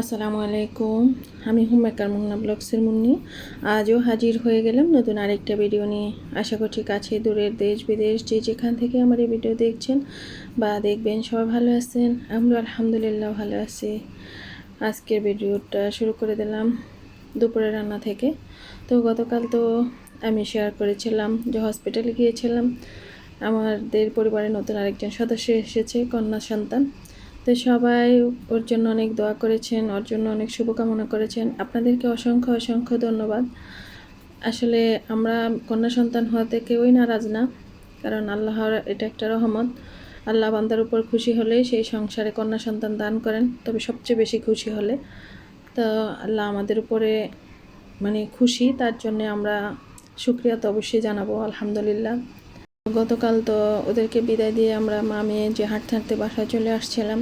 আসসালামু আলাইকুম। আমি হুমেকার মুন্না ব্লগসের মুন্নি। আজও হাজির হয়ে গেলাম নতুন আরেকটা ভিডিও নিয়ে। আশা করছি কাছে দূরের দেশ বিদেশ যে যেখান থেকে আমার এই ভিডিও দেখছেন বা দেখবেন সবাই ভালো আছেন। আমরা আলহামদুলিল্লাহ ভালো আছি। আজকের ভিডিওটা শুরু করে দিলাম দুপুরের রান্না থেকে। তো গতকাল তো আমি শেয়ার করেছিলাম যে হসপিটালে গিয়েছিলাম। আমাদের পরিবারের নতুন আরেকজন সদস্য এসেছে, কন্যা সন্তান। তো সবাই ওর জন্য অনেক দোয়া করেছেন, ওর জন্য অনেক শুভকামনা করেছেন। আপনাদেরকে অসংখ্য অসংখ্য ধন্যবাদ। আসলে আমরা কন্যা সন্তান হওয়াতে কেউই নারাজ না, কারণ আল্লাহর এটা একটা রহমত। আল্লাহ বান্দার উপর খুশি হলেই সেই সংসারে কন্যা সন্তান দান করেন, তবে সবচেয়ে বেশি খুশি হলে। তো আল্লাহ আমাদের উপরে মানে খুশি, তার জন্য আমরা শুক্রিয়া তো অবশ্যই জানাব, আলহামদুলিল্লাহ। গতকাল তো ওদেরকে বিদায় দিয়ে আমরা মা, মেয়ে যে হাঁটতে হাঁটতে বাসায় চলে আসছিলাম,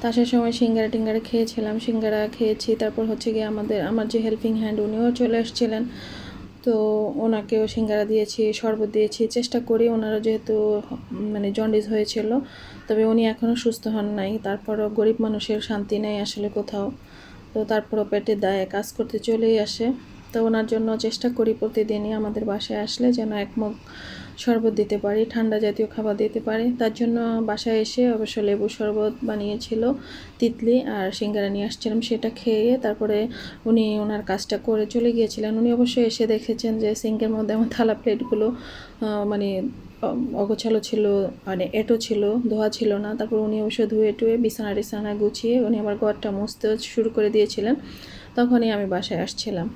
তা আসার সময় সিঙ্গারা টিঙ্গারা খেয়েছিলাম, সিঙ্গারা খেয়েছি, তারপর হচ্ছে গিয়ে আমাদের, আমার যে হেল্পিং হ্যান্ড উনিও চলে এসেছিলেন তো ওনাকেও সিঙ্গারা দিয়েছি, শরবত দিয়েছি, চেষ্টা করি ওনারা যেহেতু মানে জন্ডিস হয়েছিল, তবে উনি এখনও সুস্থ হন নাই, তারপরও গরিব মানুষের শান্তি নেই আসলে কোথাও, তো তারপরও পেটে দায়ে, কাজ করতে চলেই আসে, তো ওনার জন্য চেষ্টা করি প্রতিদিনই আমাদের বাসায় আসলে যেন এক মুখ শরবত দিতে পারি, ঠান্ডা জাতীয় খাবার দিতে পারি। তার জন্য বাসায় এসে অবশ্য লেবু শরবত বানিয়েছিল, তিতলি আর সিঙ্গারা নিয়ে আসছিলাম সেটা খেয়ে তারপরে উনি ওনার কাজটা করে চলে গিয়েছিলেন। উনি অবশ্যই এসে দেখেছেন যে সিঙ্কের মধ্যে আমার থালা প্লেটগুলো মানে অগোছালো ছিল মানে এটো ছিল, ধোয়া ছিল না। তারপর উনি অবশ্য ধুয়ে টুয়ে বিছানা টিছানা গুছিয়ে উনি আমার ঘরটা মুছতেও শুরু করে দিয়েছিলেন। তখনই আমি বাসায় আসছিলাম।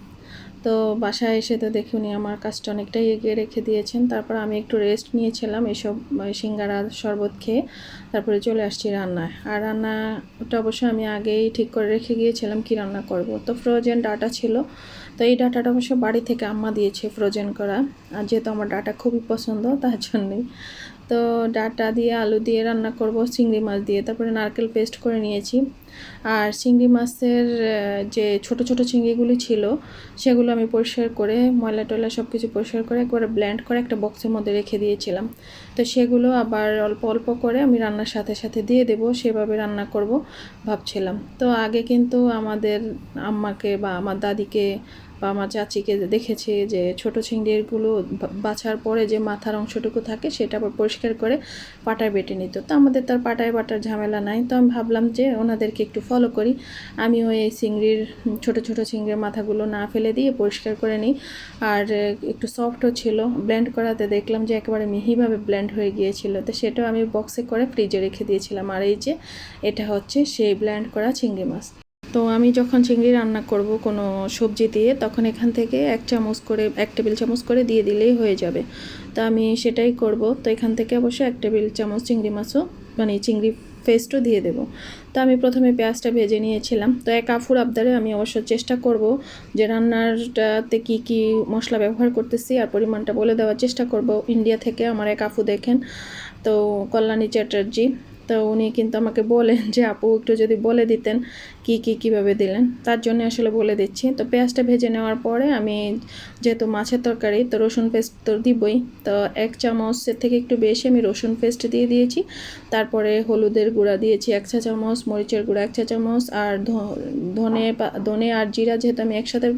তো বাসায় এসে তো দেখি উনি আমার কাজটা অনেকটাই এগিয়ে রেখে দিয়েছেন। তারপর আমি একটু রেস্ট নিয়েছিলাম এসব সিঙ্গারা, শরবত খেয়ে। তারপরে চলে আসছি রান্নায়। আর রান্নাটা অবশ্য আমি আগেই ঠিক করে রেখে গিয়েছিলাম কি রান্না করব। তো ফ্রোজেন ডাটা ছিল। তো এই ডাটাটা অবশ্য বাড়ি থেকে আম্মা দিয়েছে ফ্রোজেন করা। আর যেহেতু আমার ডাটা খুবই পছন্দ, তার জন্যই। তো ডাটা দিয়ে, আলু দিয়ে রান্না করব, চিংড়ি মাছ দিয়ে। তারপরে নারকেল পেস্ট করে নিয়েছি। আর চিংড়ি মাছের যে ছোট ছোট চিংড়িগুলি ছিল, সেগুলো আমি পরিষ্কার করে, ময়লা টয়লা সব কিছু পরিষ্কার করে, একবারে ব্ল্যান্ড করে একটা বক্সের মধ্যে রেখে দিয়েছিলাম। তো সেগুলো আবার অল্প অল্প করে আমি রান্নার সাথে সাথে দিয়ে দেবো, সেভাবে রান্না করব, ভাবছিলাম। তো আগে কিন্তু আমাদের আম্মাকে বা আমার দাদিকে বা আমার চাচিকে দেখেছি যে ছোট চিংড়িগুলো বাছার পরে যে মাথার অংশটুকু থাকে সেটা আবার পরিষ্কার করে পাটায় বেটে নিত। তো আমাদের তার পাটায় বাটার ঝামেলা নাই। তো আমি ভাবলাম যে ওনাদেরকে একটু ফলো করি। আমিও এই চিংড়ির ছোট ছোট চিংড়ির মাথাগুলো না ফেলে দিয়ে পরিষ্কার করে নিই। আর একটু সফটও ছিল। ব্লেন্ড করাতে দেখলাম যে একেবারে মিহিভাবে ব্লেন্ড হয়ে গিয়েছিল। তো সেটাও আমি বক্সে করে ফ্রিজে রেখে দিয়েছিলাম। আর এই যে এটা হচ্ছে সেই ব্লেন্ড করা চিংড়ি মাছ। তো আমি যখন চিংড়ি রান্না করব কোনো সবজি দিয়ে, তখন এখান থেকে এক চামচ করে, এক টেবিল চামচ করে দিয়ে দিলেই হয়ে যাবে। তো আমি সেটাই করব। তো এখান থেকে অবশ্যই এক টেবিল চামচ চিংড়ি মাছও মানে চিংড়ি পেস্টও দিয়ে দেবো। তো আমি প্রথমে পেঁয়াজটা ভেজে নিয়েছিলাম। তো এক আফুর আবদারে আমি অবশ্য চেষ্টা করব যে রান্নারটাতে কি কি মশলা ব্যবহার করতেছি আর পরিমাণটা বলে দেওয়ার চেষ্টা করব। ইন্ডিয়া থেকে আমার এক আফু দেখেন। তো কল্যাণী চ্যাটার্জি তো উনি কিন্তু আমাকে বলেন যে, আপু, একটু যদি বলে দিতেন কি কি, কীভাবে দিলেন? তার জন্য আসলে বলে দিচ্ছি। তো পেঁয়াজটা ভেজে নেওয়ার পরে আমি যেহেতু মাছের তরকারি, তো রসুন পেস্ট তো দিবই। তো এক চামচের থেকে একটু বেশি আমি রসুন পেস্ট দিয়ে দিয়েছি। তারপরে হলুদের গুঁড়া দিয়েছি এক চা চামচ, মরিচের গুঁড়া এক চা চামচ, আর ধনে ধনে আর জিরা যেহেতু আমি একসাথে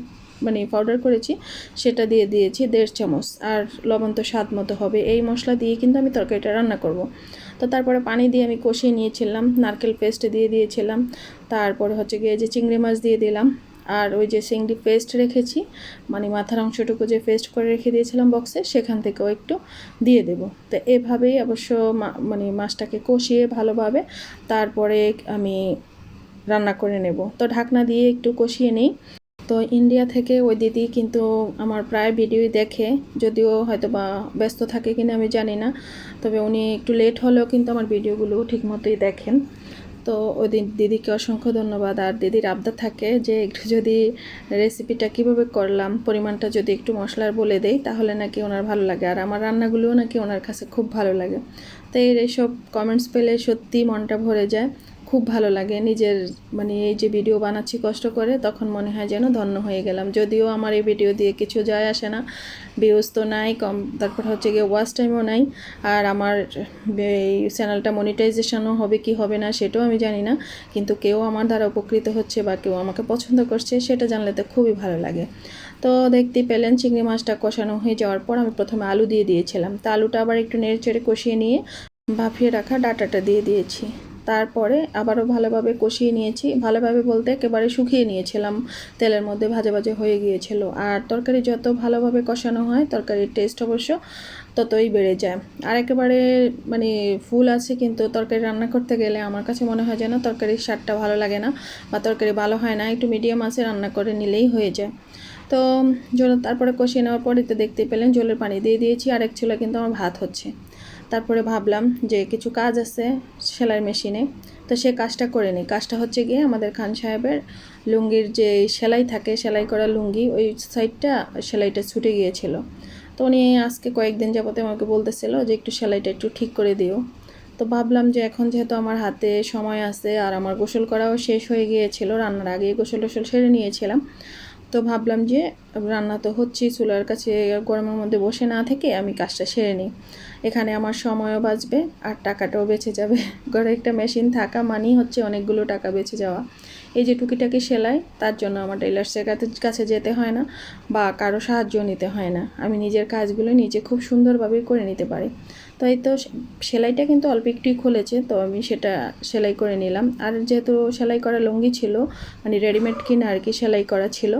মানে পাউডার করেছি, সেটা দিয়ে দিয়েছি দেড় চামচ আর লবণ তো স্বাদ মতো হবে। এই মশলা দিয়ে কিন্তু আমি তরকারিটা রান্না করব। তো তারপরে পানি দিয়ে আমি কষিয়ে নিয়েছিলাম, নারকেল পেস্ট দিয়ে দিয়েছিলাম, তারপরে হচ্ছে গিয়ে যে চিংড়ি মাছ দিয়ে দিলাম, আর ওই যে চিংড়ি পেস্ট রেখেছি মানে মাথার অংশটুকু যে পেস্ট করে রেখে দিয়েছিলাম বক্সে সেখান থেকেও একটু দিয়ে দেব। তো এভাবেই অবশ্য মানে মাছটাকে কষিয়ে ভালোভাবে তারপরে আমি রান্না করে নেব। তো ঢাকনা দিয়ে একটু কষিয়ে নিই। তো ইন্ডিয়া থেকে ওই দিদি কিন্তু আমার প্রায় ভিডিওই দেখে, যদিও হয়তো বা ব্যস্ত থাকে কিনা আমি জানি না, তবে উনি একটু লেট হলেও কিন্তু আমার ভিডিওগুলো ঠিক মতোই দেখেন। তো ওই দিন দিদিকে অসংখ্য ধন্যবাদ। আর দিদির আবদার থাকে যে, একটু যদি রেসিপিটা কীভাবে করলাম, পরিমাণটা যদি একটু মশলার বলে দেই, তাহলে নাকি ওনার ভালো লাগে। আর আমার রান্নাগুলোও নাকি ওনার কাছে খুব ভালো লাগে। তো এর এইসব কমেন্টস পেলে সত্যি মনটা ভরে যায়। খুব ভালো লাগে। নিজের মানে এই যে ভিডিও বানাচ্ছি কষ্ট করে, তখন মনে হয় যেন ধন্য হয়ে গেলাম। যদিও আমার এই ভিডিও দিয়ে কিছু যায় আসে না। ভিউজ তো নাই, কম, তারপর হচ্ছে গিয়ে ওয়াচ টাইমও নাই। আর আমার, এই চ্যানেলটা মনিটাইজেশনও হবে কি হবে না সেটাও আমি জানি না। কিন্তু কেউ আমার দ্বারা উপকৃত হচ্ছে বা কেউ আমাকে পছন্দ করছে, সেটা জানলে তো খুবই ভালো লাগে। তো দেখতে পেলেন, চিংড়ি মাছটা কষানো হয়ে যাওয়ার পর আমি প্রথমে আলু দিয়ে দিয়েছিলাম। তো আলুটা আবার একটু নেড়ে চেড়ে কষিয়ে নিয়ে ভাপিয়ে রাখা ডাটাটা দিয়ে দিয়েছি। তারপরে আবারও ভালোভাবে কষিয়ে নিয়েছি। ভালোভাবে বলতে একেবারে শুকিয়ে নিয়েছিলাম। তেলের মধ্যে ভাজে ভাজে হয়ে গিয়েছিল। আর তরকারি যত ভালোভাবে কষানো হয়, তরকারির টেস্ট অবশ্য ততই বেড়ে যায়। আর একেবারে মানে ফুল আছে, কিন্তু তরকারি রান্না করতে গেলে আমার কাছে মনে হয় যেন তরকারির স্বাদটা ভালো লাগে না বা তরকারি ভালো হয় না। একটু মিডিয়াম আছে, রান্না করে নিলেই হয়ে যায়। তো জল, তারপরে কষিয়ে নেওয়ার পরে তো দেখতে পেলেন, জলের পানি দিয়ে দিয়েছি। আর এক ছিল কিন্তু আমার ভাত হচ্ছে। তারপরে ভাবলাম যে কিছু কাজ আছে সেলাই মেশিনে। তো সে কাজটা করে নিই কাজটা হচ্ছে গিয়ে আমাদের খান সাহেবের লুঙ্গির যে সেলাই থাকে, সেলাই করা লুঙ্গি, ওই সাইডটা সেলাইটা ছুটে গিয়েছিল। তো উনি আজকে কয়েকদিন যাবতে আমাকে বলতেছিল যে একটু সেলাইটা একটু ঠিক করে দিও। তো ভাবলাম যে এখন যেহেতু আমার হাতে সময় আছে আর আমার গোসল করাও শেষ হয়ে গিয়েছিল, রান্নার আগে গোসল টোসল সেরে নিয়েছিলাম। তো ভাবলাম যে রান্না তো হচ্ছেই, চুলার কাছে গরমের মধ্যে বসে না থেকে আমি কাজটা সেরে নিই। এখানে আমার সময়ও বাঁচবে আর টাকাটাও বেঁচে যাবে। ঘরে একটা মেশিন থাকা মানেই হচ্ছে অনেকগুলো টাকা বেঁচে যাওয়া। এই যে টুকিটাকি সেলাই, তার জন্য আমার টেলার্সের কাছে যেতে হয় না বা কারও সাহায্য নিতে হয় না। আমি নিজের কাজগুলো নিজে খুব সুন্দরভাবে করে নিতে পারি। তো এই তো সেলাইটা কিন্তু অল্প একটুই খুলেছে, তো আমি সেটা সেলাই করে নিলাম। আর যেহেতু সেলাই করা লুঙ্গি ছিল মানে রেডিমেড কিনা আর কি সেলাই করা ছিল,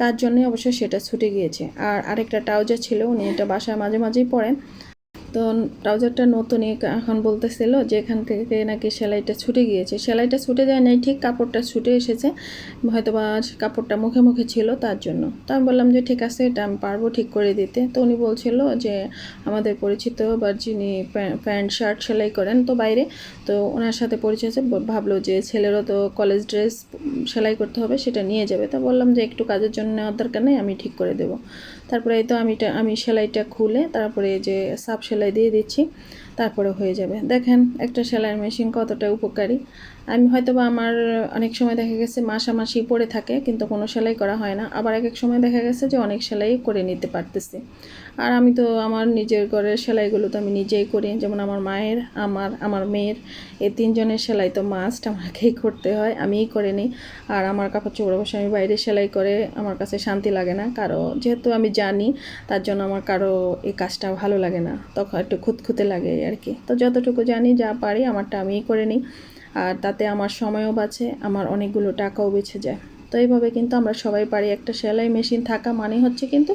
তার জন্যই অবশ্য সেটা ছুটে গিয়েছে। আর আরেকটা ট্রাউজার ছিল, উনি এটা বাসায় মাঝে মাঝেই পরেন। তো ট্রাউজারটা নতুনই এখন বলতেছিল যে এখান থেকে নাকি সেলাইটা ছুটে গিয়েছে। সেলাইটা ছুটে যায় নাই, ঠিক কাপড়টা ছুটে এসেছে। হয়তো বা কাপড়টা মুখে মুখে ছিল তার জন্য। তো আমি বললাম যে ঠিক আছে, এটা আমি পারব ঠিক করে দিতে। তো উনি বলছিল যে আমাদের পরিচিত বা যিনি প্যান্ট, শার্ট সেলাই করেন তো বাইরে, তো ওনার সাথে পরিচয় ভাবলো যে ছেলেরও তো কলেজ ড্রেস সেলাই করতে হবে, সেটা নিয়ে যাবে। তা বললাম যে একটু কাজের জন্য নেওয়ার দরকার নেই, আমি ঠিক করে দেবো। তারপরে এই তো আমি আমি সেলাইটা খুলে তারপরে যে সাপ সেলাই দিয়ে দিচ্ছি, তারপরে হয়ে যাবে। দেখেন একটা সেলাইয়ের মেশিন কতটা উপকারী। আমি হয়তো বা আমার অনেক সময় দেখা গেছে মাসামাসি পড়ে থাকে, কিন্তু কোনো সেলাই করা হয় না। আবার এক এক সময় দেখা গেছে যে অনেক সেলাই করে নিতে পারতেছি। আর আমি তো আমার নিজের ঘরের সেলাইগুলো তো আমি নিজেই করি। যেমন আমার মায়ের, আমার আমার মেয়ের এই তিনজনের সেলাই তো মাস্ট আমাকেই করতে হয়, আমিই করে নিই। আর আমার কাপড় চোপড় অবশ্যই আমি বাইরে সেলাই করে আমার কাছে শান্তি লাগে না। কারও, যেহেতু আমি জানি তার জন্য আমার কারও এই কাজটা ভালো লাগে না, তখন একটু খুঁতখুতে লাগে আর কি। তো যতটুকু জানি যা পারি আমারটা আমিই করে নিই। আর তাতে আমার সময়ও বাঁচে, আমার অনেকগুলো টাকাও বেঁচে যায়। তো এইভাবে কিন্তু আমরা সবাই পারি একটা সেলাই মেশিন থাকা মানে হচ্ছে কিন্তু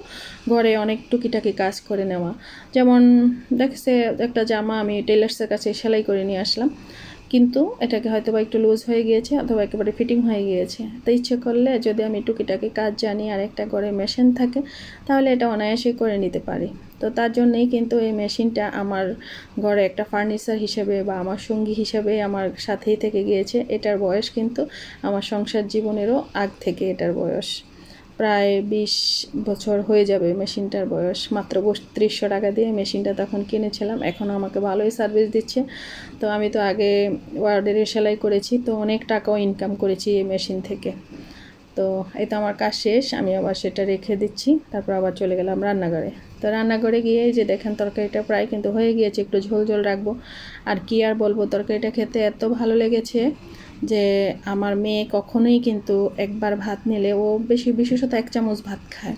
ঘরে অনেক টুকিটাকি কাজ করে নেওয়া। যেমন দেখছে একটা জামা আমি টেলার্সের কাছে সেলাই করে নিয়ে আসলাম। কিন্তু এটাকে হয়তো বা একটু লুজ হয়ে গিয়েছে অথবা একেবারে ফিটিং হয়ে গিয়েছে। তো ইচ্ছে করলে যদি আমি টুকিটাকি কাজ জানি আর একটা ঘরে মেশিন থাকে, তাহলে এটা অনায়াসে করে নিতে পারি। তো তার জন্যই কিন্তু এই মেশিনটা আমার ঘরে একটা ফার্নিচার হিসেবে বা আমার সঙ্গী হিসেবে আমার সাথেই থেকে গিয়েছে। এটার বয়স কিন্তু আমার সংসার জীবনেরও আগ থেকে এটার বয়স। প্রায় বিশ বছর হয়ে যাবে মেশিনটার বয়স। মাত্র বত্রিশশো টাকা দিয়ে মেশিনটা তখন কিনেছিলাম। এখন আমাকে ভালোই সার্ভিস দিচ্ছে। তো আমি তো আগে ওয়ার্ডের সেলাই করেছি, তো অনেক টাকাও ইনকাম করেছি এই মেশিন থেকে। তো এই তো আমার কাজ শেষ, আমি আবার সেটা রেখে দিচ্ছি, তারপর আবার চলে গেলাম রান্নাঘরে। তো রান্নাঘরে গিয়ে যে দেখেন তরকারিটা প্রায় কিন্তু হয়ে গিয়েছে, একটু ঝোল ঝোল রাখব। আর কি আর বলব, তরকারিটা খেতে এত ভালো লেগেছে যে আমার মেয়ে কখনোই কিন্তু একবার ভাত নিলে ও বেশি বিশেষত এক চামচ ভাত খায়।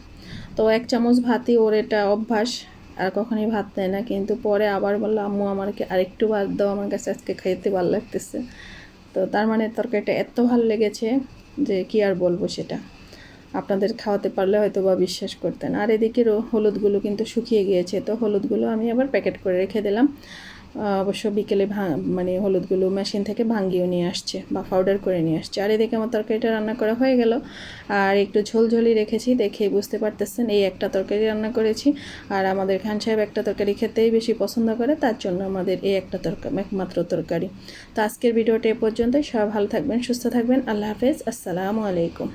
তো এক চামচ ভাতই ওর এটা অভ্যাস, আর কখনোই ভাত নেয় না। কিন্তু পরে আবার বলল, আম্মু আমাকে আরেকটু ভাত দাও, আমার কাছে আজকে খাইতে ভালো লাগতেছে। তো তার মানে তরকারিটা এত ভালো লেগেছে যে কি আর বলব সেটা। আপনাদের খাওয়াতে পারলে হয়তো বা বিশ্বাস করতেন। আর এদিকেরও হলুদগুলো কিন্তু শুকিয়ে গিয়েছে। তো হলুদগুলো আমি আবার প্যাকেট করে রেখে দিলাম। অবশ্য বিকেলে মানে হলুদগুলো মেশিন থেকে ভাঙ্গিয়ে নিয়ে আসছে বা পাউডার করে নিয়ে আসছে। আর এদিকে আমার তরকারিটা রান্না করা হয়ে গেল। আর একটু ঝোলঝোলি রেখেছি, দেখে বুঝতে পারতেছেন, এই একটা তরকারি রান্না করেছি। আর আমাদের খান সাহেব একটা তরকারি খেতেই বেশি পছন্দ করে, তার জন্য আমাদের এই একটা তরকারি একমাত্র তরকারি। তো আজকের ভিডিওটা এ পর্যন্তই, সবাই ভালো থাকবেন, সুস্থ থাকবেন, আল্লাহ হাফেজ, আসসালামু আলাইকুম।